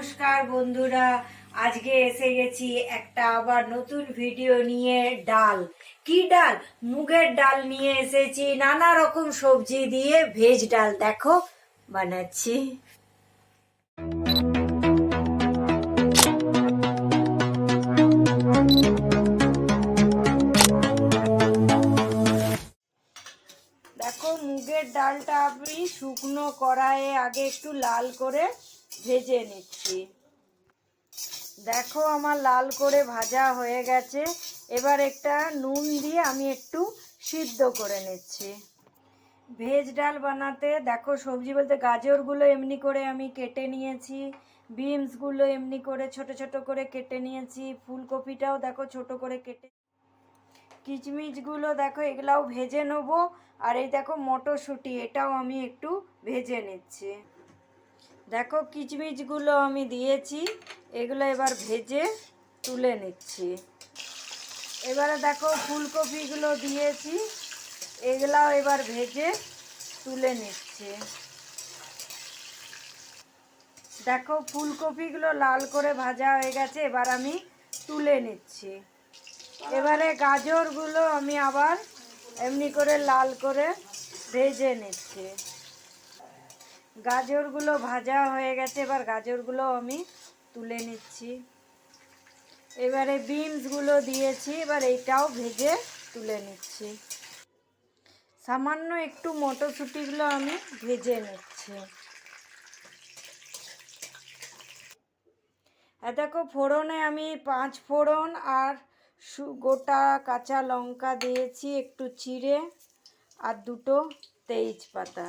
নমস্কার বন্ধুরা। আজকে এসে গেছি একটা আবার নতুন ভিডিও নিয়ে ডাল। কি ডাল? মুগের ডাল নিয়ে এসেছি। নানা রকম সবজি দিয়ে ভেজ ডাল দেখো, বানাচ্ছি। দেখো, মুগের ডালটা আমি শুকনো কড়াইয়ে আগে একটু লাল করে ভেজে নিচ্ছি। দেখো আমার লাল করে ভাজা হয়ে গেছে। এবার একটা নুন দিয়ে আমি একটু সিদ্ধ করে নিচ্ছি। ভেজ ডাল বানাতে দেখো সবজি বলতে গাজরগুলো এমনি করে আমি কেটে নিয়েছি, বিনসগুলো এমনি করে ছোট ছোট করে কেটে নিয়েছি, ফুলকপিটাও দেখো ছোট করে কেটে কিচমিচগুলো দেখো এগুলাও ভেজে নেব। আর এই দেখো মটরশুঁটি, এটাও আমি একটু ভেজে নিচ্ছি। দেখো কিচমিচগুলো আমি দিয়েছি, এগুলো এবার ভেজে তুলে নিচ্ছি। এবারে দেখো ফুলকপিগুলো দিয়েছি, এগুলাও এবার ভেজে তুলে নিচ্ছি। দেখো ফুলকপিগুলো লাল করে ভাজা হয়ে গেছে, এবার আমি তুলে নিচ্ছি। এবারে গাজরগুলো আমি আবার এমনি করে লাল করে ভেজে নিচ্ছি। গাজরগুলো ভাজা হয়ে গেছে, এবার গাজরগুলো আমি তুলে নিচ্ছি। এবারে বিনসগুলো দিয়েছি, এবার এইটাও ভেজে তুলে নিচ্ছি। সামান্য একটু মটরশুঁটিগুলো আমি ভেজে নিচ্ছি। দেখো, ফোড়নে আমি পাঁচ ফোড়ন আর গোটা কাঁচা লঙ্কা দিয়েছি, একটু চিড়ে আর দুটো তেজপাতা।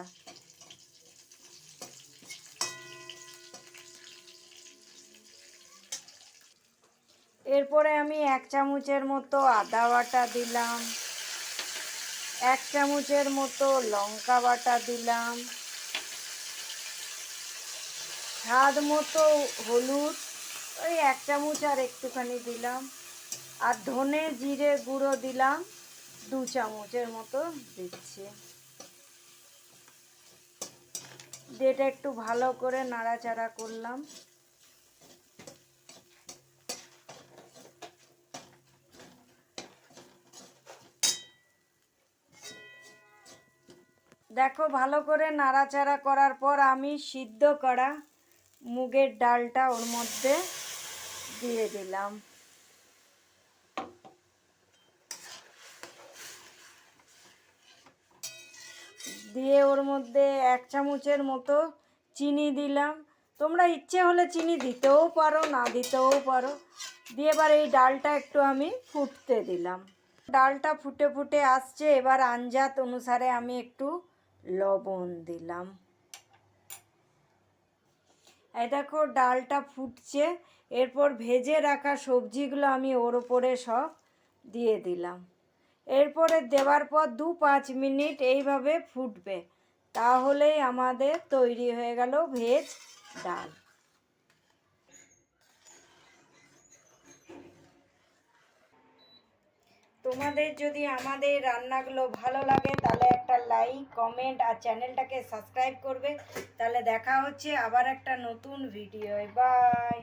এরপরে আমি এক চামচের মতো আদা বাটা দিলাম। এক চামচের মতো লঙ্কা বাটা দিলাম। স্বাদ মতো হলুদ, ওই এক চামচ আর একটুখানি দিলাম। আর ধনে জিরে গুঁড়ো দিলাম, দু চামচের মতো দিচ্ছি। দিয়ে একটু ভালো করে নাড়াচাড়া করলাম। দেখো, ভালো করে নাড়াচাড়া করার পর আমি সিদ্ধ করা মুগের ডালটা ওর মধ্যে দিয়ে দিলাম। দিয়ে ওর মধ্যে এক চামচের মতো চিনি দিলাম। তোমরা ইচ্ছে হলে চিনি দিতেও পারো, না দিতেও পারো। দিয়ে এবার এই ডালটা একটু আমি ফুটতে দিলাম। ডালটা ফুটে ফুটে আসছে। এবার আঞ্জাত অনুসারে আমি একটু লবণ দিলাম। এই দেখো ডালটা ফুটছে, এরপর ভেজে রাখা সবজিগুলো আমি ওর ওপরে সব দিয়ে দিলাম। এরপরে দেওয়ার পর দু পাঁচ মিনিট এইভাবে ফুটবে, তাহলেই আমাদের তৈরি হয়ে গেল ভেজ ডাল। তোমাদের যদি আমাদের রান্নাগুলো ভালো লাগে, তাহলে একটা লাইক কমেন্ট আর চ্যানেলটাকে সাবস্ক্রাইব করবে। তাহলে দেখা হচ্ছে আবার একটা নতুন ভিডিও বাই